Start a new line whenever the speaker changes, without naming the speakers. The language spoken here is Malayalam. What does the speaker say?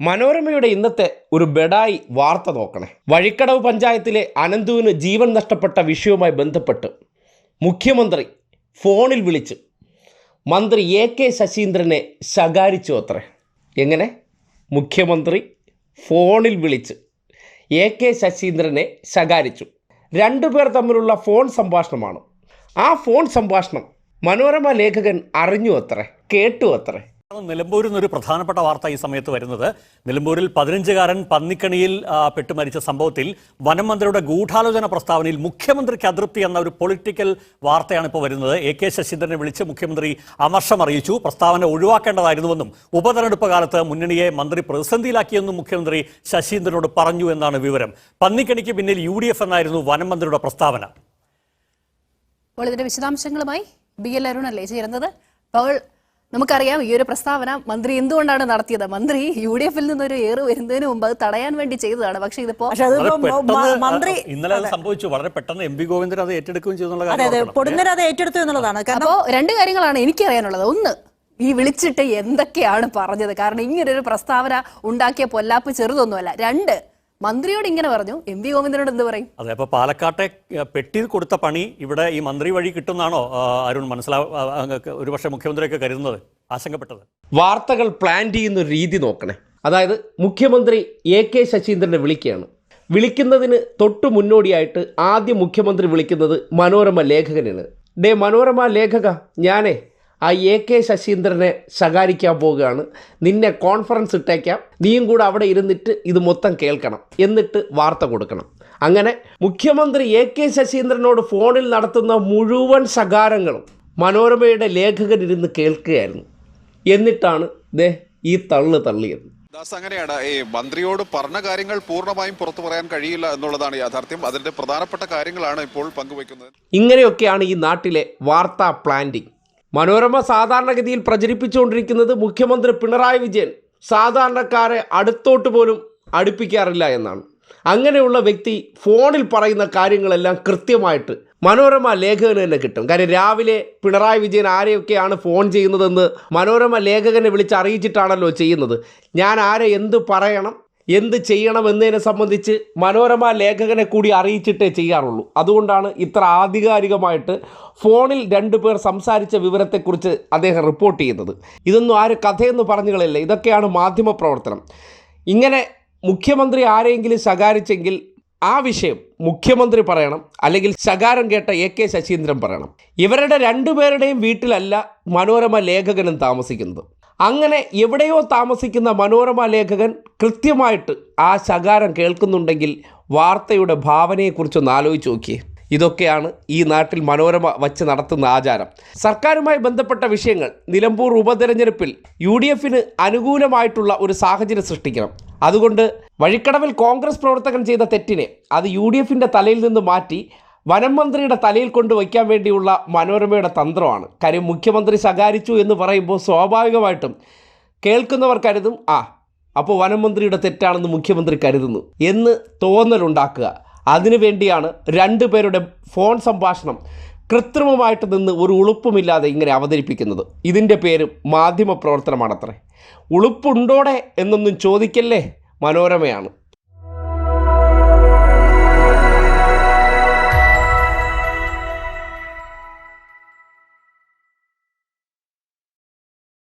മനോരമയുടെ ഇന്നത്തെ ഒരു ബെഡായി വാർത്ത നോക്കണേ. വഴിക്കടവ് പഞ്ചായത്തിലെ അനന്തുവിന് ജീവൻ നഷ്ടപ്പെട്ട വിഷയവുമായി ബന്ധപ്പെട്ട് മുഖ്യമന്ത്രി ഫോണിൽ വിളിച്ച് മന്ത്രി എ കെ ശശീന്ദ്രനെ ശകാരിച്ചു അത്രേ. എങ്ങനെ? മുഖ്യമന്ത്രി ഫോണിൽ വിളിച്ച് എ കെ ശശീന്ദ്രനെ ശകാരിച്ചു. രണ്ടുപേർ തമ്മിലുള്ള ഫോൺ സംഭാഷണമാണ്. ആ ഫോൺ സംഭാഷണം മനോരമ ലേഖകൻ അറിഞ്ഞു അത്രേ കേട്ടു അത്രേ.
നിലമ്പൂരിൽ നിന്നൊരു പ്രധാനപ്പെട്ട വാർത്ത ഈ സമയത്ത് വരുന്നത്. നിലമ്പൂരിൽ പതിനഞ്ചുകാരൻ പന്നിക്കണിയിൽ പെട്ടുമരിച്ച സംഭവത്തിൽ വനം മന്ത്രിയുടെ ഗൂഢാലോചന പ്രസ്താവനയിൽ മുഖ്യമന്ത്രിക്ക് അതൃപ്തി എന്ന ഒരു പൊളിറ്റിക്കൽ വാർത്തയാണ് ഇപ്പോൾ വരുന്നത്. എ കെ ശശീന്ദ്രനെ വിളിച്ച് മുഖ്യമന്ത്രി അമർഷം അറിയിച്ചു. പ്രസ്താവന ഒഴിവാക്കേണ്ടതായിരുന്നുവെന്നും ഉപതെരഞ്ഞെടുപ്പ് കാലത്ത് മുന്നണിയെ മന്ത്രി പ്രതിസന്ധിയിലാക്കിയെന്നും മുഖ്യമന്ത്രി ശശീന്ദ്രനോട് പറഞ്ഞു എന്നാണ് വിവരം. പന്നിക്കണിക്ക് പിന്നിൽ യു ഡി എഫ് എന്നായിരുന്നു വനം മന്ത്രിയുടെ പ്രസ്താവന
വിശദാംശങ്ങളുമായി ബി എൽ ചേരുന്നത്? നമുക്കറിയാം ഈ ഒരു പ്രസ്താവന മന്ത്രി എന്തുകൊണ്ടാണ് നടത്തിയത്? മന്ത്രി യു ഡി എഫിൽ നിന്നൊരു ഏറ് വരുന്നതിന് മുമ്പ് അത് തടയാൻ വേണ്ടി ചെയ്തതാണ്. പക്ഷെ ഇതിപ്പോ
മന്ത്രി
ഇന്നലെ അത് സംഭവിച്ചു. വളരെ പെട്ടെന്ന് എം പി ഗോവിന്ദൻ അത് ഏറ്റെടുക്കുകയും ചെയ്തു.
പൊടുന്നേരം അത് ഏറ്റെടുത്തു എന്നുള്ളതാണ്.
അപ്പോ രണ്ട് കാര്യങ്ങളാണ് എനിക്കറിയാനുള്ളത്. ഒന്ന് ഈ വിളിച്ചിട്ട് എന്തൊക്കെയാണ് പറഞ്ഞത്? കാരണം ഇങ്ങനൊരു പ്രസ്താവന ഉണ്ടാക്കിയ പൊല്ലാപ്പ് ചെറുതൊന്നുമല്ല. രണ്ട് മന്ത്രിയോട് ഇങ്ങനെ പറഞ്ഞു എം വി ഗോവിന്ദനോട് എന്ത് പറയും?
അതെ അപ്പൊ പാലക്കാട്ടെ പെട്ടി കൊടുത്ത പണി ഇവിടെ ഈ മന്ത്രി വഴി കിട്ടുന്നാണോ അരുൺ മനസ്സിലാ ഒരുപക്ഷെ മുഖ്യമന്ത്രിയൊക്കെ കരുതുന്നത് ആശങ്കപ്പെട്ടത്?
വാർത്തകൾ പ്ലാൻ ചെയ്യുന്ന ഒരു രീതി നോക്കണേ. അതായത് മുഖ്യമന്ത്രി എ കെ ശശീന്ദ്രനെ വിളിക്കുകയാണ്. വിളിക്കുന്നതിന് തൊട്ടു മുന്നോടിയായിട്ട് ആദ്യം മുഖ്യമന്ത്രി വിളിക്കുന്നത് മനോരമ ലേഖകനാണ്. ഡേ മനോരമ ലേഖക ഞാനേ ആ എ കെ ശശീന്ദ്രനെ ശകാരിക്കാൻ പോവുകയാണ്. നിന്നെ കോൺഫറൻസ് ഇട്ടേക്കാം. നീയും കൂടെ അവിടെ ഇരുന്നിട്ട് ഇത് മൊത്തം കേൾക്കണം. എന്നിട്ട് വാർത്ത കൊടുക്കണം. അങ്ങനെ മുഖ്യമന്ത്രി എ കെ ശശീന്ദ്രനോട് ഫോണിൽ നടത്തുന്ന മുഴുവൻ ശകാരങ്ങളും മനോരമയുടെ ലേഖകൻ ഇരുന്ന് കേൾക്കുകയായിരുന്നു. എന്നിട്ടാണ് ദേ ഈ തള്ളു തള്ളിയത്.
ദാസ് അങ്ങനെയാണ്. ഈ മന്ത്രിയോട് പറഞ്ഞ കാര്യങ്ങൾ പൂർണമായും പുറത്തു പറയാൻ കഴിയില്ല എന്നുള്ളതാണ് യാഥാർത്ഥ്യം. അതിന്റെ പ്രധാനപ്പെട്ട കാര്യങ്ങളാണ് ഇപ്പോൾ പങ്കുവയ്ക്കുന്നത്.
ഇങ്ങനെയൊക്കെയാണ് ഈ നാട്ടിലെ വാർത്താ പ്ലാന്റിംഗ്. മനോരമ സാധാരണഗതിയിൽ പ്രചരിപ്പിച്ചുകൊണ്ടിരിക്കുന്നത് മുഖ്യമന്ത്രി പിണറായി വിജയൻ സാധാരണക്കാരെ അടുത്തോട്ട് പോലും അടുപ്പിക്കാറില്ല എന്നാണ്. അങ്ങനെയുള്ള വ്യക്തി ഫോണിൽ പറയുന്ന കാര്യങ്ങളെല്ലാം കൃത്യമായിട്ട് മനോരമ ലേഖകന് തന്നെ കിട്ടും. കാര്യം രാവിലെ പിണറായി വിജയൻ ആരെയൊക്കെയാണ് ഫോൺ ചെയ്യുന്നതെന്ന് മനോരമ ലേഖകനെ വിളിച്ച് അറിയിച്ചിട്ടാണല്ലോ ചെയ്യുന്നത്. ഞാൻ ആരെ എന്ത് പറയണം എന്ത് ചെയ്യണം എന്നതിനെ സംബന്ധിച്ച് മനോരമ ലേഖകനെ കൂടി അറിയിച്ചിട്ടേ ചെയ്യാറുള്ളൂ. അതുകൊണ്ടാണ് ഇത്ര ആധികാരികമായിട്ട് ഫോണിൽ രണ്ടു പേർ സംസാരിച്ച വിവരത്തെക്കുറിച്ച് അദ്ദേഹം റിപ്പോർട്ട് ചെയ്യുന്നത്. ഇതൊന്നും ആര് കഥയെന്ന് പറഞ്ഞുകളില്ല ഇതൊക്കെയാണ് മാധ്യമ പ്രവർത്തനം. ഇങ്ങനെ മുഖ്യമന്ത്രി ആരെങ്കിലും ശകാരിച്ചെങ്കിൽ ആ വിഷയം മുഖ്യമന്ത്രി പറയണം. അല്ലെങ്കിൽ ശകാരം കേട്ട എ കെ ശശീന്ദ്രൻ പറയണം. ഇവരുടെ രണ്ടുപേരുടെയും വീട്ടിലല്ല മനോരമ ലേഖകനും താമസിക്കുന്നത്. അങ്ങനെ എവിടെയോ താമസിക്കുന്ന മനോരമ ലേഖകൻ കൃത്യമായിട്ട് ആ ശകാരം കേൾക്കുന്നുണ്ടെങ്കിൽ വാർത്തയുടെ ഭാവനയെക്കുറിച്ചൊന്ന് ആലോചിച്ച് നോക്കിയേ. ഇതൊക്കെയാണ് ഈ നാട്ടിൽ മനോരമ വച്ച് നടത്തുന്ന ആചാരം. സർക്കാരുമായി ബന്ധപ്പെട്ട വിഷയങ്ങൾ നിലമ്പൂർ ഉപതെരഞ്ഞെടുപ്പിൽ യു ഡി എഫിന് അനുകൂലമായിട്ടുള്ള ഒരു സാഹചര്യം സൃഷ്ടിക്കണം. അതുകൊണ്ട് വഴിക്കടവിൽ കോൺഗ്രസ് പ്രവർത്തകൻ ചെയ്ത തെറ്റിനെ അത് യു ഡി എഫിന്റെ തലയിൽ നിന്ന് മാറ്റി വനം മന്ത്രിയുടെ തലയിൽ കൊണ്ട് വയ്ക്കാൻ വേണ്ടിയുള്ള മനോരമയുടെ തന്ത്രമാണ്. കാര്യം മുഖ്യമന്ത്രി ശകാരിച്ചു എന്ന് പറയുമ്പോൾ സ്വാഭാവികമായിട്ടും കേൾക്കുന്നവർ കരുതും ആ അപ്പോൾ വനം മന്ത്രിയുടെ തെറ്റാണെന്ന് മുഖ്യമന്ത്രി കരുതുന്നു എന്ന് തോന്നലുണ്ടാക്കുക. അതിനുവേണ്ടിയാണ് രണ്ടുപേരുടെ ഫോൺ സംഭാഷണം കൃത്രിമമായിട്ട് നിന്ന് ഒരു ഉളുപ്പുമില്ലാതെ ഇങ്ങനെ അവതരിപ്പിക്കുന്നത്. ഇതിന്റെ പേര് മാധ്യമ പ്രവർത്തനമാണത്രേ ഉളുപ്പുണ്ടോടെ എന്നൊന്നും ചോദിക്കല്ലേ? മനോരമയാണ്.